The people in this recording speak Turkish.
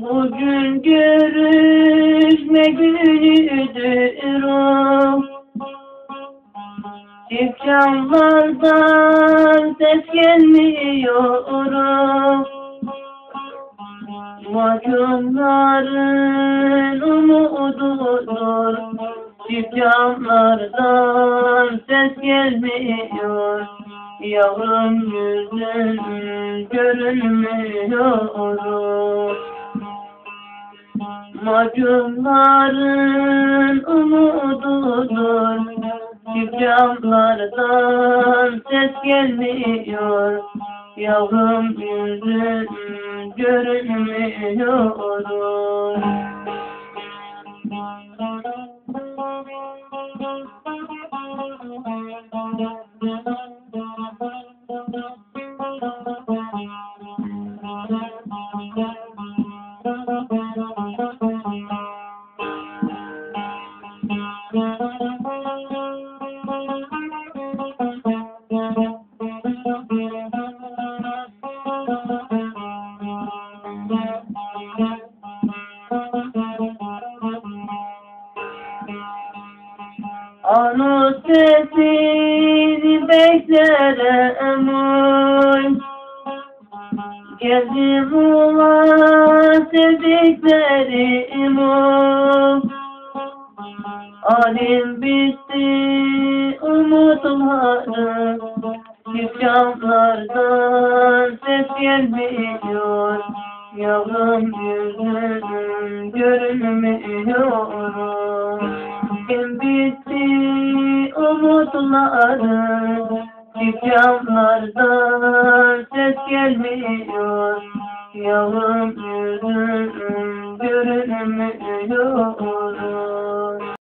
Bugün görüşme günüdür o Dükkanlardan ses gelmiyor Mahkumların umududur Çift camlardan ses gelmiyor. Yavrum yüzün görünmüyor. Mahkumların umududur Çift camlardan ses gelmiyor. Yavrum yüzün görünmüyorum Thank you. Beklerim oy Geldim ulan sevdiklerim. Alim bitti umutlarım. Çift camlardan ses gelmiyor. Yavrum yüzün görünmüyor Kim bitti umutlarım camlardan ses gelmiyor. Yavrum yüzün görünmüyor